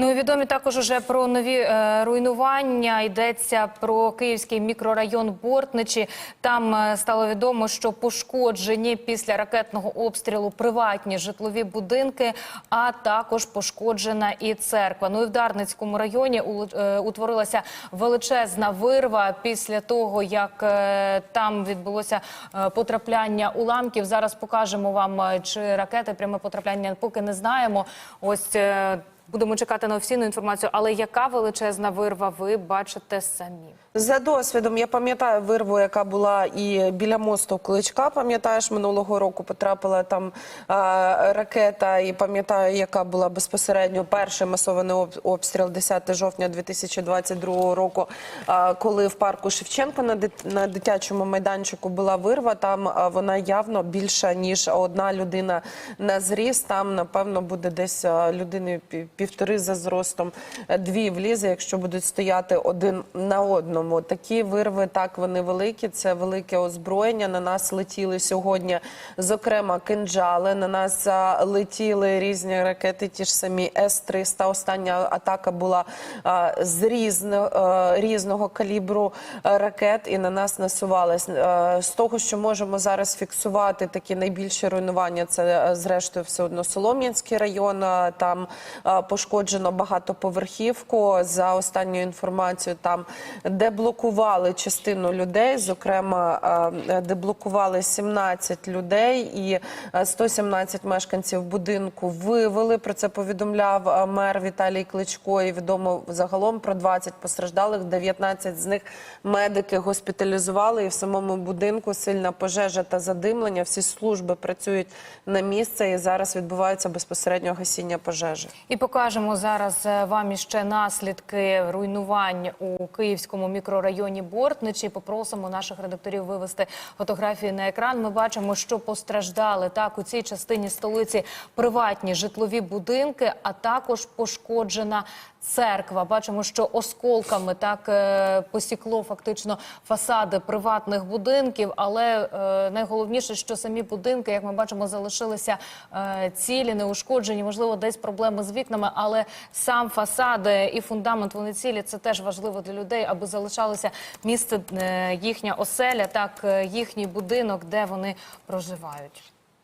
Ну відомі також уже про нові е, руйнування. Йдеться про київський мікрорайон Бортничі. Там е, стало відомо, що пошкоджені після ракетного обстрілу приватні житлові будинки, а також пошкоджена і церква. Ну і в Дарницькому районі у- е, утворилася величезна вирва після того, як е, там відбулося е, потрапляння уламків. Зараз покажемо вам, е, чи ракети пряме потрапляння поки не знаємо. Ось. е, Будемо чекати на офіційну інформацію, але яка величезна вирва, ви бачите самі. За досвідом я пам'ятаю вирву, яка була і біля мосту Кличка. Пам'ятаєш, минулого року потрапила там а, ракета, і пам'ятаю, яка була безпосередньо перший масований обстріл 10 жовтня 2022 року, а, коли в парку Шевченка на дит- на дитячому майданчику була вирва. Там а, вона явно більша ніж одна людина на зріст. Там напевно буде десь людини пів- півтори за зростом, дві влізе, якщо будуть стояти один на одному. Такі вирви так вони великі. Це велике озброєння. На нас летіли сьогодні, зокрема, кинджали. На нас летіли різні ракети, ті ж самі С-300. Остання атака була з різно, різного калібру ракет, і на нас насувалась. Е, З того, що можемо зараз фіксувати, такі найбільші руйнування, це зрештою все одно Солом'янський район. Там пошкоджено багатоповерхівку. За останньою інформацією, там деблокували частину людей. Зокрема, е, деблокували 17 людей, і е, 117 мешканців будинку вивели. Про це повідомляв е, мер Віталій Кличко. І відомо загалом про 20 постраждалих. 19 з них медики госпіталізували. І в самому будинку сильна пожежа та задимлення. Всі служби працюють на місце, і зараз відбувається безпосередньо гасіння пожежі. І покажемо зараз е, вам іще наслідки руйнувань у київському мікрорайоні Бортничі. Попросимо наших редакторів вивести фотографії на екран. Ми бачимо, що постраждали так у цій частині столиці приватні житлові будинки, а також пошкоджена церква. Бачимо, що осколками так е, посікло фактично фасади приватних будинків. Але е, найголовніше, що самі будинки, як ми бачимо, залишилися е, цілі, неушкоджені. Можливо, десь проблеми з вікнами, але сам фасад і фундамент вони цілі. Це теж важливо для людей, аби залишалося місце е, їхня оселя, так е, їхній будинок, де вони проживають.